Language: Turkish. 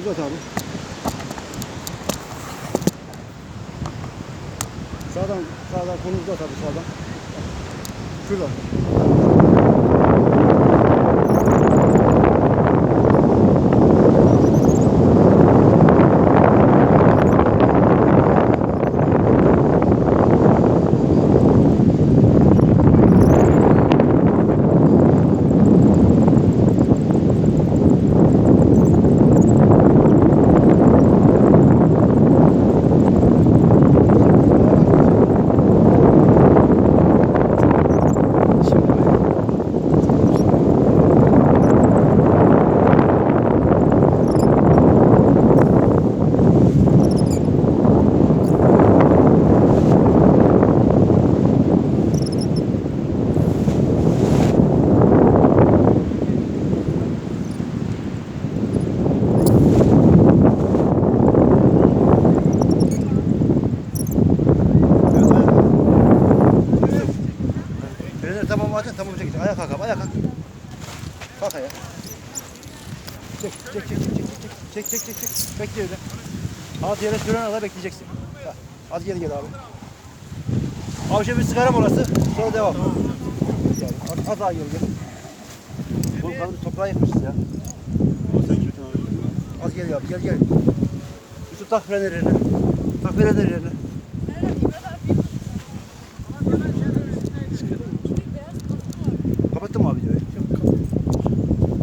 Uzat abi. Sağdan, sağdan konu uzat abi sağdan. Şuradan. Tamam atın tamam çek. Ayağa kalk ayağa kalk. Kalk ayağa. Çek çek çek çek çek çek çek çek çek. Bekle öyle. At yere süren kadar bekleyeceksin. Ha, Az geri gel abi. Abi şimdi bir sigara molası sonra devam. Yani, az, az daha geri gel. Bu kadar toprağı yıkmışız ya. Az geri abi gel gel. Yusuf tak frenlerini. Tak frenlerini. Kapattın mı abi diyor.